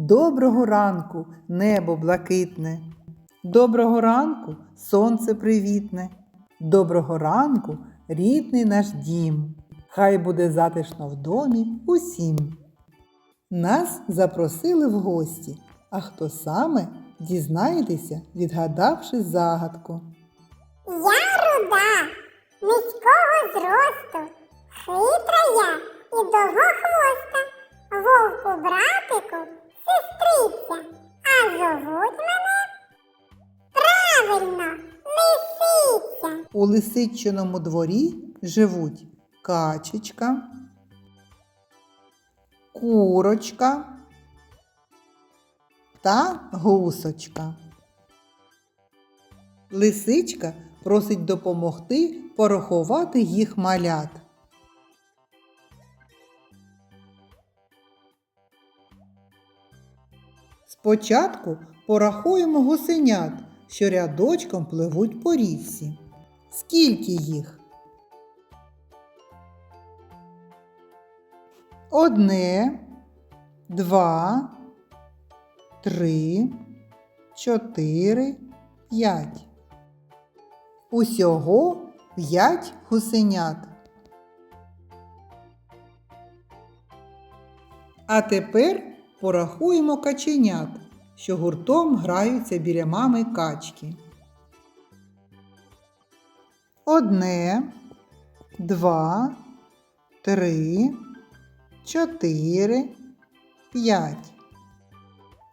Доброго ранку, небо блакитне. Доброго ранку, сонце привітне. Доброго ранку, рідний наш дім. Хай буде затишно в домі усім. Нас запросили в гості, а хто саме дізнаєтеся, відгадавши загадку. Я руда, низького зросту, хитра я і довгохвоста, вовку братику, У лисичиному дворі живуть качечка, курочка та гусочка. Лисичка просить допомогти порахувати їх малят. Спочатку порахуємо гусенят, що рядочком пливуть по річці. Скільки їх? Одне, два, три, чотири, п'ять. Усього п'ять гусенят. А тепер порахуємо каченят, що гуртом граються біля мами качки. Одне, два, три, чотири, п'ять.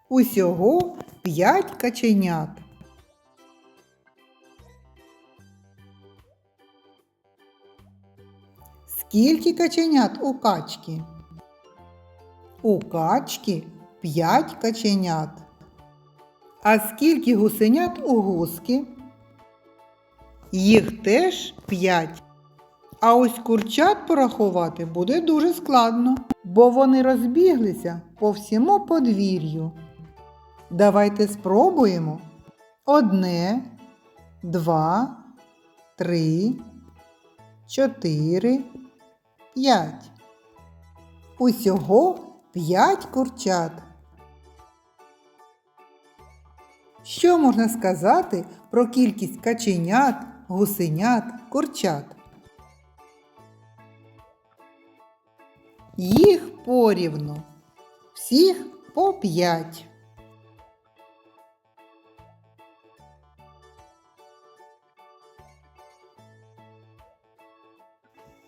Усього п'ять каченят. Скільки каченят у качки? У качки п'ять каченят. А скільки гусенят у гуски? Їх теж п'ять. А ось курчат порахувати буде дуже складно, бо вони розбіглися по всьому подвір'ю. Давайте спробуємо. Одне, два, три, чотири, п'ять. Усього п'ять курчат. Що можна сказати про кількість каченят, гусенят, курчат? Їх порівну. Всіх по п'ять.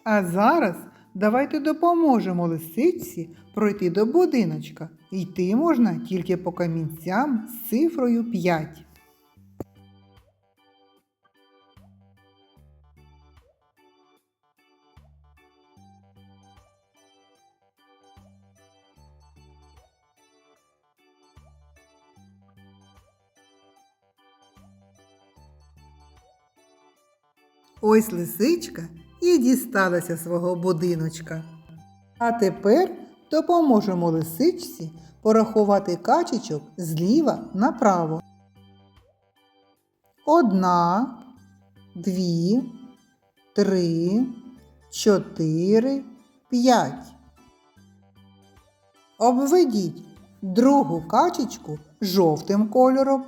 А зараз давайте допоможемо лисичці пройти до будиночка. Йти можна тільки по камінцям з цифрою 5. Ось лисичка і дісталася свого будиночка. А тепер допоможемо лисичці порахувати качечок зліва направо. Одна, дві, три, чотири, п'ять. Обведіть другу качечку жовтим кольором.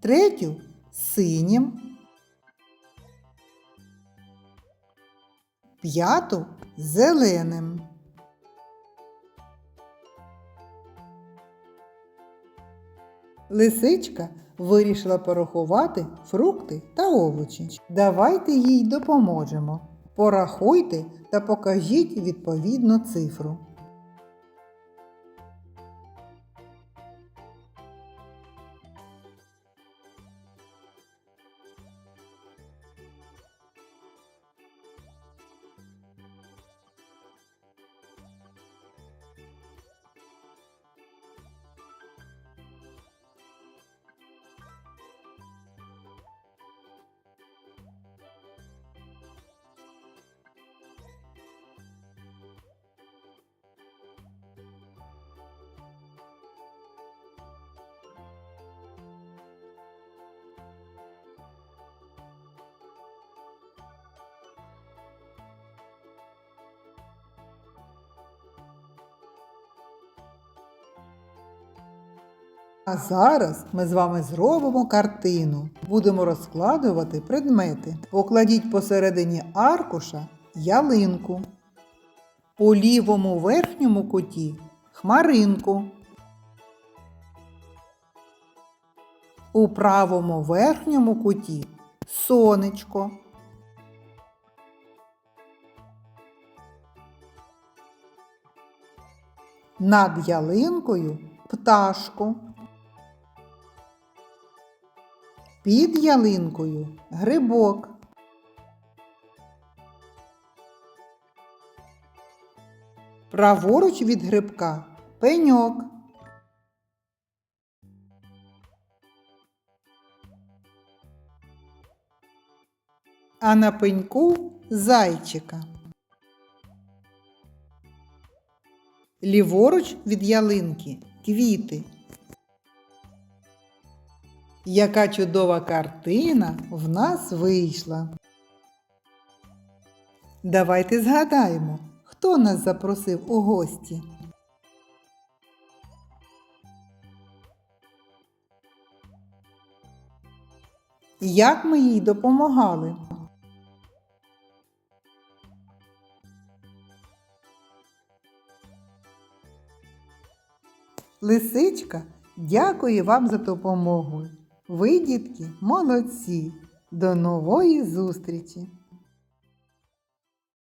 Третю синім, п'яту зеленим. Лисичка вирішила порахувати фрукти та овочі. Давайте їй допоможемо. Порахуйте та покажіть відповідну цифру. А зараз ми з вами зробимо картину. Будемо розкладувати предмети. Покладіть посередині аркуша ялинку. У лівому верхньому куті хмаринку. У правому верхньому куті сонечко. Над ялинкою пташку. Під ялинкою грибок. Праворуч від грибка пеньок. А на пеньку зайчика. Ліворуч від ялинки квіти. Яка чудова картина в нас вийшла. Давайте згадаємо, хто нас запросив у гості. Як ми їй допомагали? Лисичка дякую вам за допомогу. Ви, дітки, молодці. До нової зустрічі!